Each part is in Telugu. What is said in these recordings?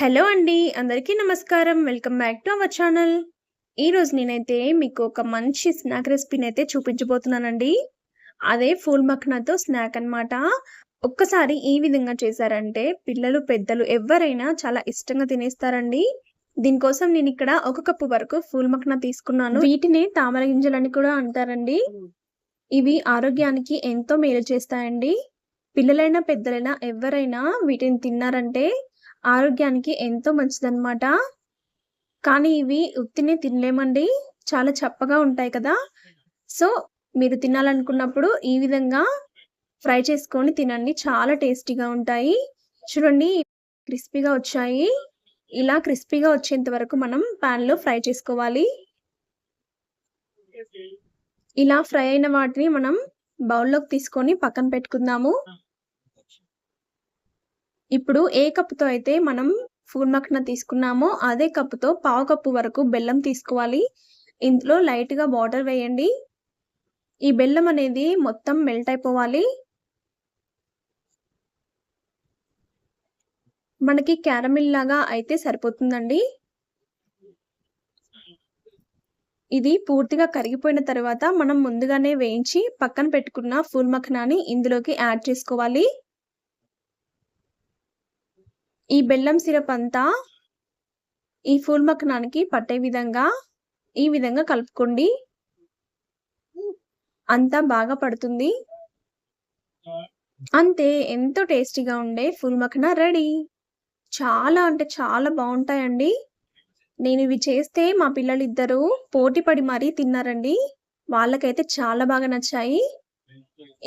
హలో అండి అందరికీ నమస్కారం. Welcome back to our channel. ఈరోజు నేనైతే మీకు ఒక మంచి స్నాక్ రెసిపీని అయితే చూపించబోతున్నానండి. అదే ఫూల్ మఖనాతో స్నాక్ అన్నమాట. ఒక్కసారి ఈ విధంగా చేశారంటే పిల్లలు పెద్దలు ఎవరైనా చాలా ఇష్టంగా తినేస్తారండి. దీనికోసం నేను ఇక్కడ ఒక కప్పు వరకు ఫూల్ మఖనా తీసుకున్నాను. వీటిని తామర గింజలని కూడా అంటారండి. ఇవి ఆరోగ్యానికి ఎంతో మేలు చేస్తాయండి. పిల్లలైనా పెద్దలైనా ఎవరైనా వీటిని తిన్నారంటే ఆరోగ్యానికి ఎంతో మంచిదన్నమాట. కానీ ఇవి ఉత్తినే తినలేమండి. చాలా చప్పగా ఉంటాయి కదా. సో మీరు తినాలనుకున్నప్పుడు ఈ విధంగా ఫ్రై చేసుకొని తినండి. చాలా టేస్టీగా ఉంటాయి. చూడండి క్రిస్పీగా వచ్చాయి. ఇలా క్రిస్పీగా వచ్చేంత వరకు మనం ప్యాన్లో ఫ్రై చేసుకోవాలి. ఇలా ఫ్రై అయిన వాటిని మనం బౌల్లోకి తీసుకొని పక్కన పెట్టుకుందాము. ఇప్పుడు ఏ కప్పుతో అయితే మనం ఫుల్ మఖన తీసుకున్నామో అదే కప్పుతో పావు కప్పు వరకు బెల్లం తీసుకోవాలి. ఇందులో లైట్గా వాటర్ వేయండి. ఈ బెల్లం అనేది మొత్తం మెల్ట్ అయిపోవాలి. మనకి క్యారమిల్ లాగా అయితే సరిపోతుందండి. ఇది పూర్తిగా కరిగిపోయిన తర్వాత మనం ముందుగానే వేయించి పక్కన పెట్టుకున్న ఫుల్ మఖనాని ఇందులోకి యాడ్ చేసుకోవాలి. ఈ బెల్లం సిరప్ అంతా ఈ ఫూల్ మఖనానికి పట్టే విధంగా ఈ విధంగా కలుపుకోండి. అంతా బాగా పడుతుంది. అంతే ఎంతో టేస్టీగా ఉండే ఫుల్ మఖనా రెడీ. చాలా అంటే చాలా బాగుంటాయండి. నేను ఇవి చేస్తే మా పిల్లలు ఇద్దరు పోటీ పడి మరీ తిన్నారండి. వాళ్ళకైతే చాలా బాగా నచ్చాయి.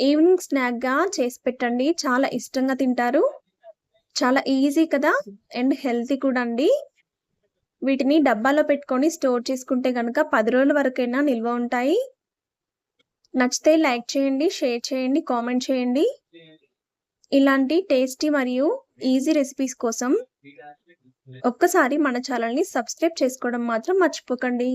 ఈవినింగ్ స్నాక్గా చేసి పెట్టండి. చాలా ఇష్టంగా తింటారు. చాలా ఈజీ కదా. అండ్ హెల్తీ కూడా అండి. వీటిని డబ్బాలో పెట్టుకొని స్టోర్ చేసుకుంటే కనుక పది రోజుల వరకైనా నిల్వ ఉంటాయి. నచ్చితే లైక్ చేయండి షేర్ చేయండి కామెంట్ చేయండి. ఇలాంటి టేస్టీ మరియు ఈజీ రెసిపీస్ కోసం ఒక్కసారి మన ఛానల్ని సబ్స్క్రైబ్ చేసుకోవడం మాత్రం మర్చిపోకండి.